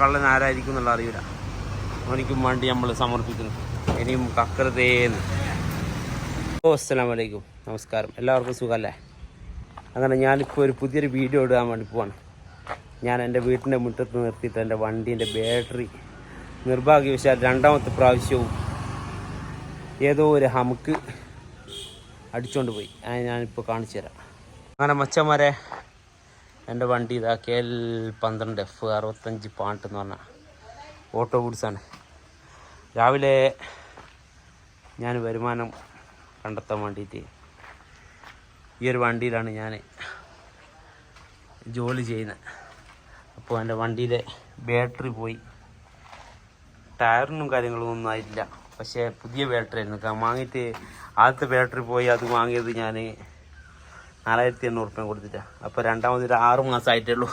കള്ളൻ ആരായിരിക്കും എന്നുള്ള അറിയില്ല അവനിക്കും വേണ്ടി നമ്മൾ സമർപ്പിക്കുന്നു. ഇനിയും കക്കരുതേന്ന് ഓ അസ്സാം വലൈക്കും നമസ്കാരം. എല്ലാവർക്കും സുഖമല്ലേ അങ്ങനെ ഞാനിപ്പോൾ ഒരു പുതിയൊരു വീഡിയോ ഇടാൻ വേണ്ടി പോവാണ്. ഞാൻ എന്റെ വീട്ടിന്റെ മുറ്റത്ത് നിർത്തിയിട്ട് എന്റെ വണ്ടീന്റെ ബാറ്ററി നിർഭാഗ്യവശാൽ രണ്ടാമത്തെ പ്രാവശ്യവും ഏതോ ഒരു ഹമുക്ക് അടിച്ചുകൊണ്ട് പോയി. അത് ഞാനിപ്പോൾ കാണിച്ചു തരാം. അങ്ങനെ മച്ചന്മാരെ എന്റെ വണ്ടി ഇതാ കെ എൽ പന്ത്രണ്ട് എഫ് അറുപത്തഞ്ച് പാട്ട് എന്ന് പറഞ്ഞ ഓട്ടോ ഗുഡ്സാണ്. രാവിലെ ഞാൻ വരുമാനം കണ്ടെത്താൻ വേണ്ടിയിട്ട് ഈ ഒരു വണ്ടിയിലാണ് ഞാൻ ജോലി ചെയ്യുന്നത്. അപ്പോൾ എന്റെ വണ്ടിയിലെ ബാറ്ററി പോയി. ടയറിനും കാര്യങ്ങളും ഒന്നും ആയിട്ടില്ല. പക്ഷേ പുതിയ ബാറ്ററി ആയിരുന്നു. വാങ്ങിയിട്ട് ആദ്യത്തെ ബാറ്ററി പോയി അത് വാങ്ങിയത് ഞാൻ നാലായിരത്തി എണ്ണൂറ് റുപ്യ കൊടുത്തിട്ടാണ് അപ്പോൾ രണ്ടാമത് ഒരു ആറ് മാസമായിട്ടേ ഉള്ളൂ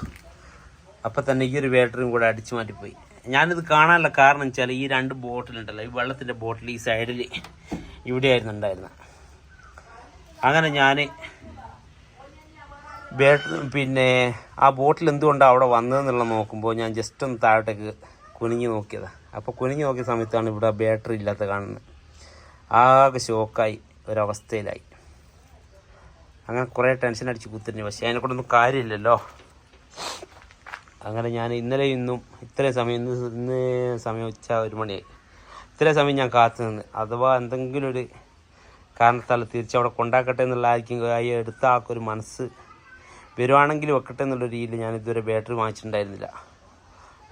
അപ്പോൾ തന്നെ ഈ ഒരു ബാറ്ററിയും കൂടെ അടിച്ചു മാറ്റിപ്പോയി. ഞാനിത് കാണാനുള്ള കാരണം വെച്ചാൽ ഈ രണ്ട് ബോട്ടിലുണ്ടല്ലോ ഈ വെള്ളത്തിന്റെ ബോട്ടിൽ ഈ സൈഡിൽ ഇവിടെയായിരുന്നു ഉണ്ടായിരുന്നത് അങ്ങനെ ഞാൻ ബാറ്ററി പിന്നെ ആ ബോട്ടിൽ എന്തുകൊണ്ടാണ് അവിടെ വന്നതെന്നുള്ള നോക്കുമ്പോൾ ഞാൻ ജസ്റ്റ് ഒന്ന് താഴോട്ടേക്ക് കുനിഞ്ഞു നോക്കിയതാണ് അപ്പോൾ കുനിഞ്ഞു നോക്കിയ സമയത്താണ് ഇവിടെ ബാറ്ററി ഇല്ലാത്ത കാണുന്നത് ആകെ ഷോക്കായി ഒരവസ്ഥയിലായി. അങ്ങനെ കുറേ ടെൻഷൻ അടിച്ച് കുത്തിരുന്നു പക്ഷേ അതിനെ കൊണ്ടൊന്നും കാര്യമില്ലല്ലോ. അങ്ങനെ ഞാൻ ഇന്നലെ ഇന്നും ഇത്രയും സമയം ഇന്ന് ഇന്ന് സമയം ഉച്ച ഒരു മണിയായി. ഇത്രയും സമയം ഞാൻ കാത്തു നിന്ന്. അഥവാ എന്തെങ്കിലും ഒരു കാരണത്താൽ തിരിച്ച് അവിടെ കൊണ്ടാക്കട്ടെ എന്നുള്ള ആയിരിക്കും എടുത്ത ആൾക്കൊരു മനസ്സ് വരുവാണെങ്കിൽ വെക്കട്ടെ എന്നുള്ള രീതിയിൽ ഞാൻ ഇതുവരെ ബാറ്ററി വാങ്ങിച്ചിട്ടുണ്ടായിരുന്നില്ല.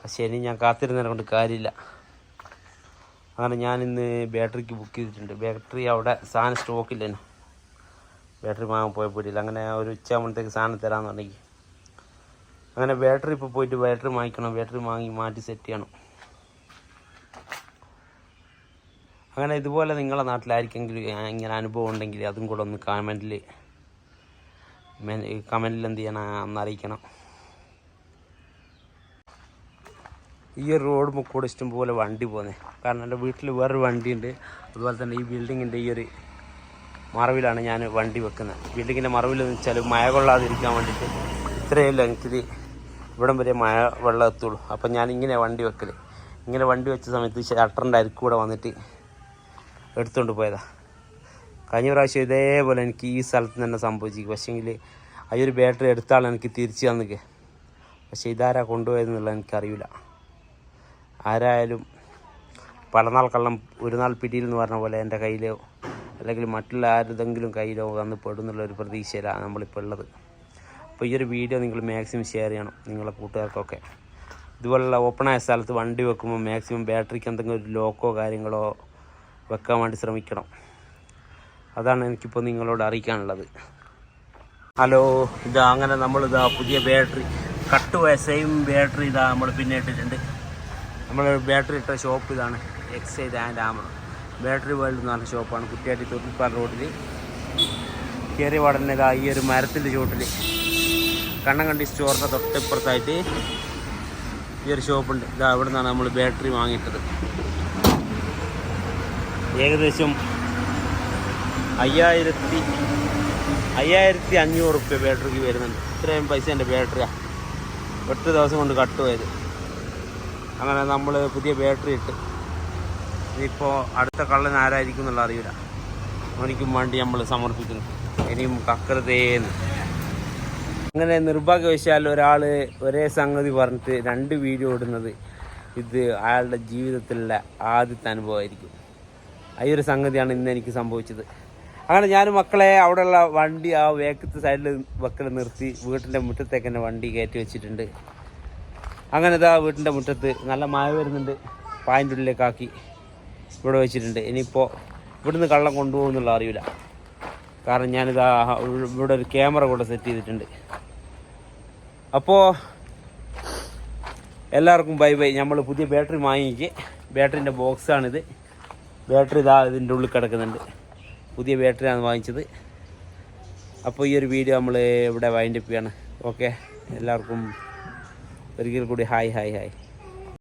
പക്ഷേ ഇനി ഞാൻ കാത്തിരുന്നതിനെ കൊണ്ട് കാര്യമില്ല. അങ്ങനെ ഞാൻ ഇന്ന് ബാറ്ററിക്ക് ബുക്ക് ചെയ്തിട്ടുണ്ട്. ബാറ്ററി അവിടെ സാധനം സ്റ്റോക്കില്ലേനു ബാറ്ററി വാങ്ങാൻ പോയിട്ടില്ല അങ്ങനെ ഒരു ഉച്ച ആകുമ്പോഴത്തേക്ക് സാധനം തരാമെന്ന് പറഞ്ഞെങ്കിൽ അങ്ങനെ ബാറ്ററി ഇപ്പോൾ പോയിട്ട് ബാറ്ററി വാങ്ങിക്കണം. ബാറ്ററി വാങ്ങി മാറ്റി സെറ്റ് ചെയ്യണം. അങ്ങനെ ഇതുപോലെ നിങ്ങളുടെ നാട്ടിലായിരിക്കെങ്കിലും ഇങ്ങനെ അനുഭവം ഉണ്ടെങ്കിൽ അതും കൂടെ ഒന്ന് കമന്റിൽ കമന്റിൽ എന്ത് ചെയ്യണം? ഒന്ന് അറിയിക്കണം. ഈ ഒരു റോഡ് ഇഷ്ടം ഇഷ്ടംപോലെ വണ്ടി പോകുന്നത് കാരണം എന്റെ വീട്ടിൽ വേറൊരു വണ്ടിയുണ്ട്. അതുപോലെ തന്നെ ഈ ബിൽഡിങ്ങിന്റെ ഈ ഒരു മറവിലാണ് ഞാൻ വണ്ടി വെക്കുന്നത്. ബിൽഡിങ്ങിന്റെ മറവിൽ എന്ന് വെച്ചാൽ മഴ കൊള്ളാതിരിക്കാൻ വേണ്ടിയിട്ട് ഇത്രയും ലെങ്ത്തിൽ ഇവിടം വരെ മഴ വെള്ളം എത്തുള്ളൂ അപ്പം ഞാൻ ഇങ്ങനെ വണ്ടി വെക്കൽ ഇങ്ങനെ വണ്ടി വെച്ച സമയത്ത് ഷട്ടറിന്റെ അരിക്ക് കൂടെ വന്നിട്ട് എടുത്തുകൊണ്ട് പോയതാ. കഴിഞ്ഞ പ്രാവശ്യം ഇതേപോലെ എനിക്ക് ഈ സ്ഥലത്ത് തന്നെ സംഭവിച്ചു. പക്ഷേങ്കിൽ ആ ഒരു ബാറ്ററി എടുത്താണ് എനിക്ക് തിരിച്ചു തന്നിക്ക്. പക്ഷേ ഇതാരാ കൊണ്ടുപോയതെന്നുള്ള എനിക്കറിയില്ല. ആരായാലും പലനാൾ കള്ളം ഒരു നാൾ പിടിയിൽ എന്ന് പറഞ്ഞ പോലെ എന്റെ കയ്യിലോ അല്ലെങ്കിൽ മറ്റുള്ള ആരുതെങ്കിലും കയ്യിലോ വന്ന് പെടുന്നുള്ള ഒരു പ്രതീക്ഷയിലാണ് നമ്മളിപ്പോൾ ഉള്ളത്. അപ്പോൾ ഈ ഒരു വീഡിയോ നിങ്ങൾ മാക്സിമം ഷെയർ ചെയ്യണം നിങ്ങളെ കൂട്ടുകാർക്കൊക്കെ. ഇതുപോലുള്ള ഓപ്പണായ സ്ഥലത്ത് വണ്ടി വെക്കുമ്പോൾ മാക്സിമം ബാറ്ററിക്ക് എന്തെങ്കിലും ഒരു ലോക്കോ കാര്യങ്ങളോ വെക്കാൻ വേണ്ടി ശ്രമിക്കണം. അതാണ് എനിക്കിപ്പോൾ നിങ്ങളോട് അറിയിക്കാനുള്ളത്. ഹലോ ഇതാ അങ്ങനെ നമ്മളിതാ പുതിയ ബാറ്ററി കട്ട് പോയ സെയിം ബാറ്ററി ഇതാ നമ്മൾ പിന്നെ ഇട്ടിട്ടുണ്ട്. നമ്മൾ ബാറ്ററി ഇട്ട ഷോപ്പ് ഇതാണ് Exide and Amaron battery world എന്ന് പറഞ്ഞ ഷോപ്പാണ് കുറ്റിയാട്ടി തൊട്ടിപ്പാൽ റോഡിൽ കയറിയ ഉടനെ ഇതാ ഈ ഒരു മരത്തിന്റെ ചുവട്ടിൽ കണ്ണങ്കണ്ടി സ്റ്റോറിന്റെ തൊട്ടിപ്പുറത്തായിട്ട് ഈ ഒരു ഷോപ്പുണ്ട് ഇതാ അവിടെ നിന്നാണ് നമ്മൾ ബാറ്ററി വാങ്ങിയിട്ടത്. ഏകദേശം അയ്യായിരത്തി അയ്യായിരത്തി അഞ്ഞൂറ് റുപ്യ ബാറ്ററിക്ക് വരുന്നുണ്ട്. ഇത്രയും പൈസ എന്റെ ബാറ്ററിയാണ് ഒറ്റ ദിവസം കൊണ്ട് കട്ട് പോയത്. അങ്ങനെ നമ്മൾ പുതിയ ബാറ്ററി ഇട്ട് ഇനിയിപ്പോൾ അടുത്ത കള്ളൻ ആരായിരിക്കും എന്നുള്ള അറിയില്ല. അവനിക്കും വേണ്ടി നമ്മൾ സമർപ്പിക്കുന്നു. ഇനിയും കക്കരുതേന്ന്. അങ്ങനെ നിർഭാഗ്യവശാൽ ഒരാൾ ഒരേ സംഗതി പറഞ്ഞിട്ട് രണ്ട് വീഡിയോ ഇടുന്നത് ഇത് അയാളുടെ ജീവിതത്തിലുള്ള ആദ്യത്തെ അനുഭവമായിരിക്കും. ആ ഒരു സംഗതിയാണ് ഇന്ന് എനിക്ക് സംഭവിച്ചത്. അങ്ങനെ ഞാൻ മക്കളെ അവിടെയുള്ള വണ്ടി ആ വേക്കത്ത് സൈഡിൽ മക്കൾ നിർത്തി വീട്ടിന്റെ മുറ്റത്തേക്ക് തന്നെ വണ്ടി കയറ്റി വെച്ചിട്ടുണ്ട്. അങ്ങനെ ഇതാ വീട്ടിന്റെ മുറ്റത്ത് നല്ല മഴ വരുന്നുണ്ട്. പായന്റെ ഉള്ളിലേക്കാക്കി. ഇവിടെ വെച്ചിട്ടുണ്ട്. ഇനിയിപ്പോൾ ഇവിടുന്ന് കള്ളം കൊണ്ടുപോകുന്നുള്ള അറിയില്ല കാരണം ഞാനിത് ഇവിടെ ഒരു ക്യാമറ കൂടെ സെറ്റ് ചെയ്തിട്ടുണ്ട്. അപ്പോൾ എല്ലാവർക്കും ബൈ ബൈ. നമ്മൾ പുതിയ ബാറ്ററി വാങ്ങിക്ക്. ബാറ്ററിന്റെ ബോക്സാണിത് ബാറ്ററി ഇതാ ഇതിന്റെ ഉള്ളിൽ കിടക്കുന്നുണ്ട്. പുതിയ ബാറ്ററിയാണ് വാങ്ങിച്ചത്. അപ്പോൾ ഈ ഒരു വീഡിയോ നമ്മൾ ഇവിടെ വൈൻഡപ്പ് ചെയ്യാണ്. ഓക്കെ എല്ലാവർക്കും ഒരിക്കൽ കൂടി ഹായ് ഹായ് ഹായ്